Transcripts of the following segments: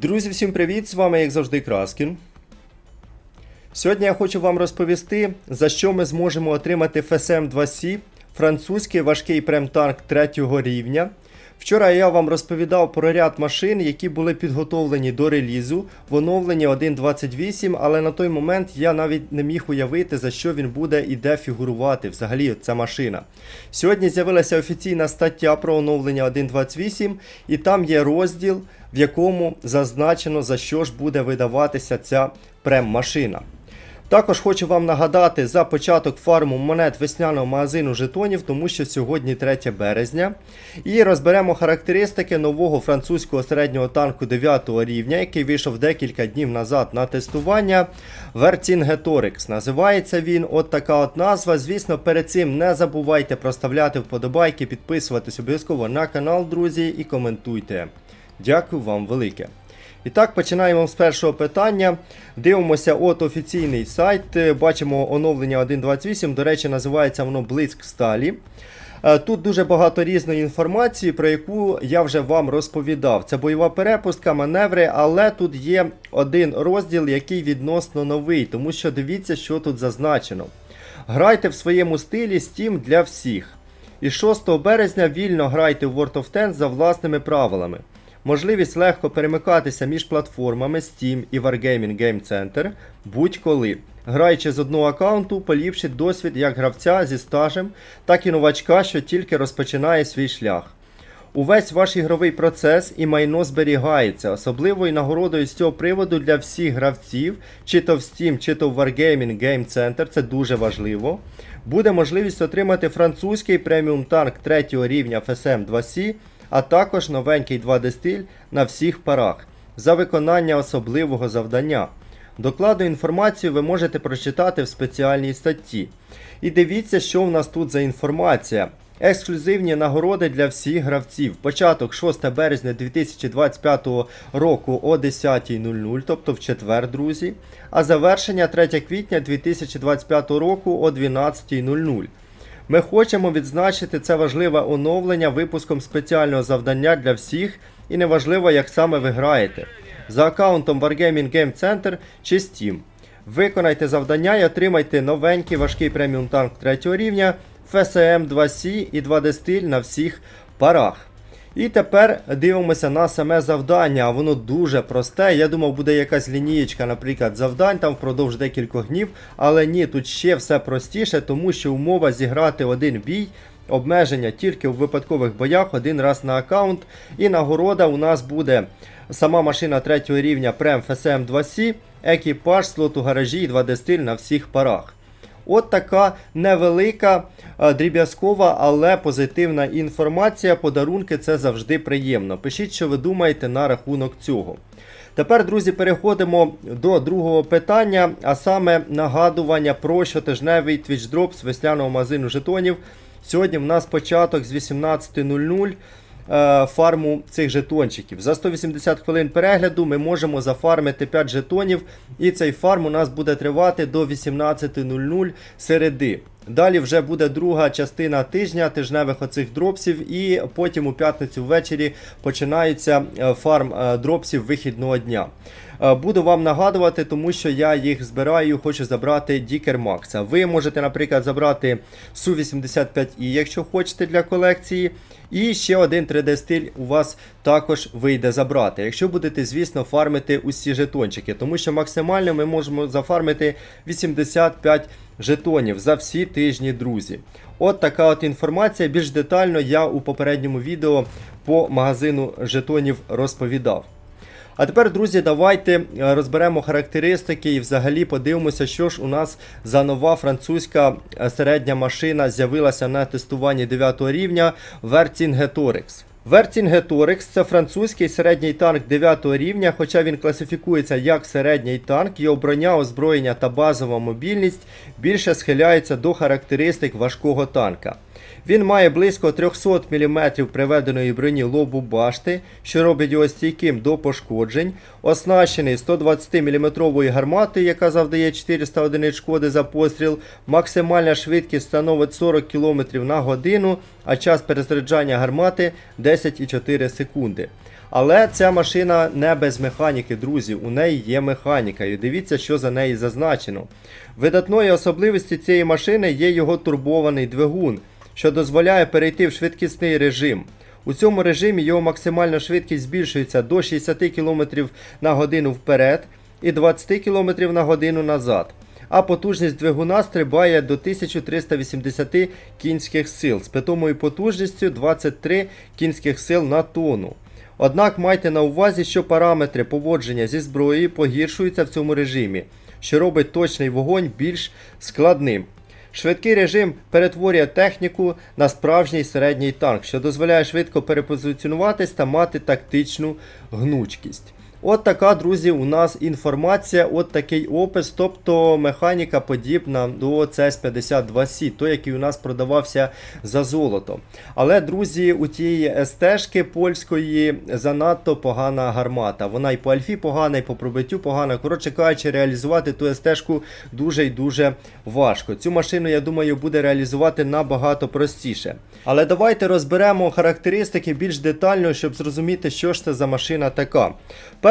Друзі, всім привіт! З вами, як завжди, Краскін. Сьогодні я хочу вам розповісти, за що ми зможемо отримати FSM 2C, французький важкий премтанк 3 рівня. Вчора я вам розповідав про ряд машин, які були підготовлені до релізу в оновленні 1.28, але на той момент я навіть не міг уявити, за що він буде і де фігурувати взагалі ця машина. Сьогодні з'явилася офіційна стаття про оновлення 1.28, і там є розділ, в якому зазначено, за що ж буде видаватися ця прем-машина. Також хочу вам нагадати за початок фарму монет весняного магазину жетонів, тому що сьогодні 3 березня. І розберемо характеристики нового французького середнього танку 9 рівня, який вийшов декілька днів назад на тестування. Vercingetorix називається він. От така от назва. Звісно, перед цим не забувайте проставляти вподобайки, підписуватись обов'язково на канал, друзі, і коментуйте. Дякую вам велике. І так, починаємо з першого питання. Дивимося от офіційний сайт. Е, Бачимо оновлення 1.28. До речі, називається воно Блиск Сталі. Е, Тут дуже багато різної інформації, про яку я вже вам розповідав. Це бойова перепустка, маневри, але тут є один розділ, який відносно новий, тому що дивіться, що тут зазначено. Грайте в своєму стилі Steam для всіх. І 6 березня вільно грайте в World of Tanks за власними правилами. Можливість легко перемикатися між платформами Steam і Wargaming Game Center будь-коли. Граючи з одного аккаунту, поліпшить досвід як гравця зі стажем, так і новачка, що тільки розпочинає свій шлях. Увесь ваш ігровий процес і майно зберігається, особливою нагородою з цього приводу для всіх гравців, чи то в Steam, чи то в Wargaming Game Center, це дуже важливо. Буде можливість отримати французький преміум танк 3 рівня FSM 2C, а також новенький 2D стиль на всіх парах за виконання особливого завдання. Докладну інформацію ви можете прочитати в спеціальній статті. І дивіться, що в нас тут за інформація. Ексклюзивні нагороди для всіх гравців. Початок 6 березня 2025 року о 10.00, тобто в четвер, друзі. А завершення 3 квітня 2025 року о 12.00. Ми хочемо відзначити це важливе оновлення випуском спеціального завдання для всіх, і неважливо, як саме ви граєте. За аккаунтом Wargaming Game Center чи Steam. Виконайте завдання і отримайте новенький важкий преміум танк 3 рівня, FSM 2C і 2D стиль на всіх парах. І тепер дивимося на саме завдання, воно дуже просте. Я думав, буде якась лінієчка, наприклад, завдань там впродовж декількох днів. Але ні, тут ще все простіше, тому що умова зіграти один бій. Обмеження тільки у випадкових боях один раз на аккаунт. І нагорода у нас буде сама машина 3 рівня Prem FSM 2C, екіпаж, слот у гаражі і 2D стиль на всіх парах. От така невелика е, дріб'язкова, але позитивна інформація. Подарунки це завжди приємно. Пишіть, що ви думаєте на рахунок цього. Тепер, друзі, переходимо до другого питання, а саме нагадування про щотижневий Drop з весняного магазину жетонів. Сьогодні в нас початок з 18.00 е, фарму цих жетончиків. За 180 хвилин перегляду ми можемо зафармити 5 жетонів, і цей фарм у нас буде тривати до 18.00 середи. Далі вже буде друга частина тижня тижневих оцих дропсів, і потім у п'ятницю ввечері починається е, фарм е, дропсів вихідного дня. Е, Буду вам нагадувати, тому що я їх збираю, хочу забрати Дікер Макса. Ви можете, наприклад, забрати Су-85І, якщо хочете для колекції. І ще один 3D-стиль у вас також вийде забрати. Якщо будете, звісно, фармити усі жетончики, тому що максимально ми можемо зафармити 85 жетонів за всі тижні, друзі. От така от інформація. Більш детально я у попередньому відео по магазину жетонів розповідав. А тепер, друзі, давайте е, розберемо характеристики і взагалі подивимося, що ж у нас за нова французька е, середня машина з'явилася на тестуванні 9 рівня Vercingetorix. Vercingetorix – це французький середній танк 9 рівня, хоча він класифікується як середній танк, його броня, озброєння та базова мобільність більше схиляються до характеристик важкого танка. Він має близько 300 мм приведеної броні лобу башти, що робить його стійким до пошкоджень, оснащений 120 мм гарматою, яка завдає 400 одиниць шкоди за постріл, максимальна швидкість становить 40 км на годину, а час перезаряджання гармати 10,4 секунди. Але ця машина не без механіки, друзі. У неї є механіка. І дивіться, що за неї зазначено. Видатною особливістю цієї машини є його турбований двигун, що дозволяє перейти в швидкісний режим. У цьому режимі його максимальна швидкість збільшується до 60 км на годину вперед і 20 км на годину назад. А потужність двигуна стрибає до 1380 кінських сил з питомою потужністю 23 кінських сил на тонну. Однак майте на увазі, що параметри поводження зі зброєю погіршуються в цьому режимі, що робить точний вогонь більш складним. Швидкий режим перетворює техніку на справжній середній танк, що дозволяє швидко перепозиціонуватись та мати тактичну гнучкість. От така, друзі, у нас інформація, от такий опис, тобто механіка подібна до CS52C, той, який у нас продавався за золото. Але, друзі, у тієї СТ-шки польської занадто погана гармата. Вона і по альфі погана, і по пробиттю погана. Коротше кажучи, реалізувати ту СТ-шку дуже і дуже важко. Цю машину, я думаю, буде реалізувати набагато простіше. Але давайте розберемо характеристики більш детально, щоб зрозуміти, що ж це за машина така.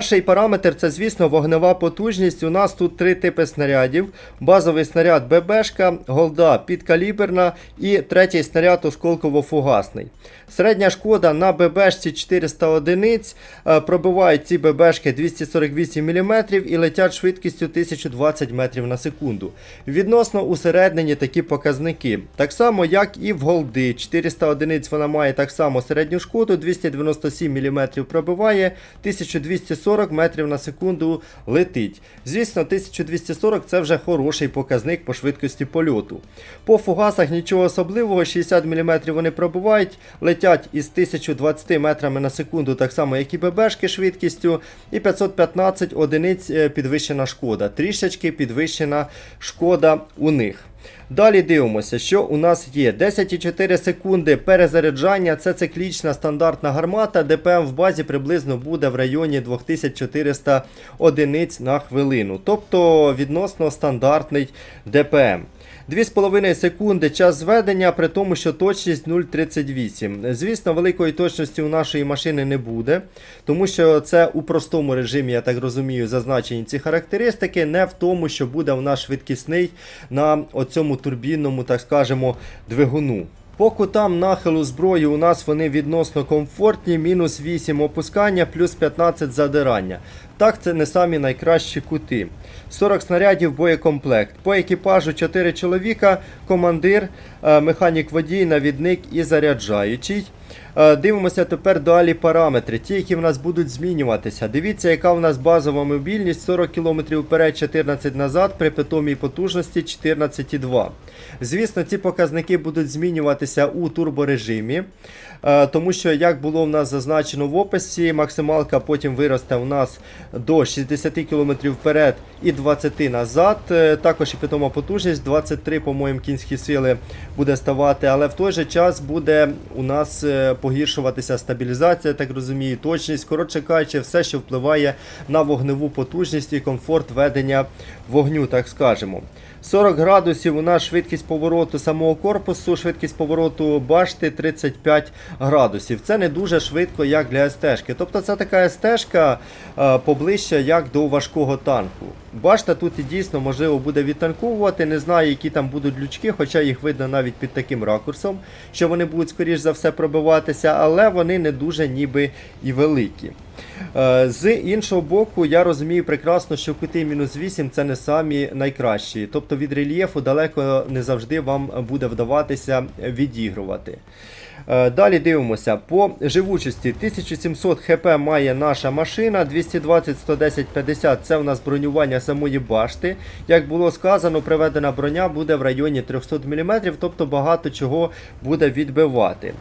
Перший параметр це, звісно, вогнева потужність. У нас тут три типи снарядів: базовий снаряд ББшка, голда підкаліберна і третій снаряд осколково-фугасний. Середня шкода на ББшці 400 одиниць, е, пробивають ці ББшки 248 мм і летять швидкістю 1020 метрів на секунду. Відносно усереднені такі показники. Так само, як і в голди. 400 одиниць вона має так само середню шкоду, 297 мм пробиває, 1240 метрів на секунду летить. Звісно, 1240 це вже хороший показник по швидкості польоту. По фугасах нічого особливого, 60 мм вони пробивають, летять із 1020 метрами на секунду, так само, як і ББшки швидкістю, і 515 одиниць е, підвищена шкода. Трішечки підвищена шкода у них. Далі дивимося, що у нас є 10,4 секунди перезаряджання. Це циклічна стандартна гармата. ДПМ в базі приблизно буде в районі 2400 одиниць на хвилину. Тобто відносно стандартний ДПМ. 2,5 секунди час зведення, при тому, що точність 0,38. Звісно, великої точності у нашої машини не буде, тому що це у простому режимі, я так розумію, зазначені ці характеристики, не в тому, що буде у нас швидкісний на оцьому турбінному, так скажемо, двигуну. По кутам нахилу зброї у нас вони відносно комфортні, мінус 8 опускання, плюс 15 задирання. Так, це не самі найкращі кути. 40 снарядів боєкомплект. По екіпажу 4 чоловіка, командир, е, механік водій, навідник і заряджаючий. Е, Дивимося тепер далі параметри, ті, які в нас будуть змінюватися. Дивіться, яка в нас базова мобільність 40 км вперед, 14 назад, при питомій потужності 14,2. Звісно, ці показники будуть змінюватися у турборежимі, е, тому що, як було в нас зазначено в описі, максималка потім виросте у нас до 60 км вперед і 20 назад. Е, Також і питома потужність 23, по-моєму, кінські сили буде ставати, але в той же час буде у нас погіршуватися стабілізація, так розумію, точність. Коротше кажучи, все, що впливає на вогневу потужність і комфорт ведення вогню, так скажемо. 40 градусів у нас швидкість повороту самого корпусу, швидкість повороту башти 35 градусів. Це не дуже швидко, як для СТ-шки. Тобто це така СТ-шка е, поближче, як до важкого танку. Башта тут і дійсно можливо буде відтанковувати. Не знаю, які там будуть лючки, хоча їх видно навіть під таким ракурсом, що вони будуть, скоріш за все, пробиватися, але вони не дуже ніби і великі. Е, З іншого боку, я розумію прекрасно, що кути мінус 8 це не самі найкращі. Тобто від рельєфу далеко не завжди вам буде вдаватися відігрувати. Е, Далі дивимося. По живучості 1700 хп має наша машина, 220, 110, 50 це у нас бронювання самої башти. Як було сказано, приведена броня буде в районі 300 мм, тобто багато чого буде відбивати.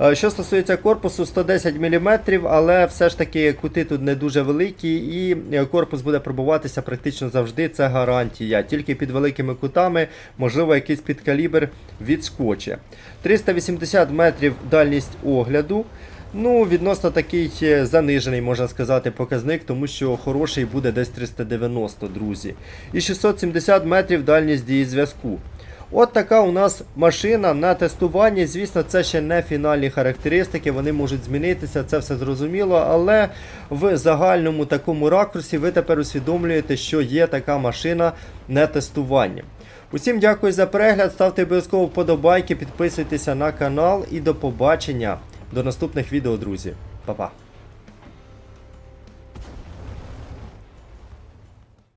Е, Що стосується корпусу, 110 мм, але все ж таки кути тут не дуже великі, і е, корпус буде пробуватися практично завжди. Це гарантія. Тільки під великими кутами, можливо, якийсь підкалібр відскоче. 380 метрів дальність огляду. Ну, відносно такий е, занижений, можна сказати, показник, тому що хороший буде десь 390, друзі. І 670 метрів дальність дії зв'язку. От така у нас машина на тестуванні. Звісно, це ще не фінальні характеристики, вони можуть змінитися, це все зрозуміло, але в загальному такому ракурсі ви тепер усвідомлюєте, що є така машина на тестуванні. Усім дякую за перегляд, ставте обов'язково вподобайки, підписуйтеся на канал і до побачення до наступних відео, друзі. Па-па.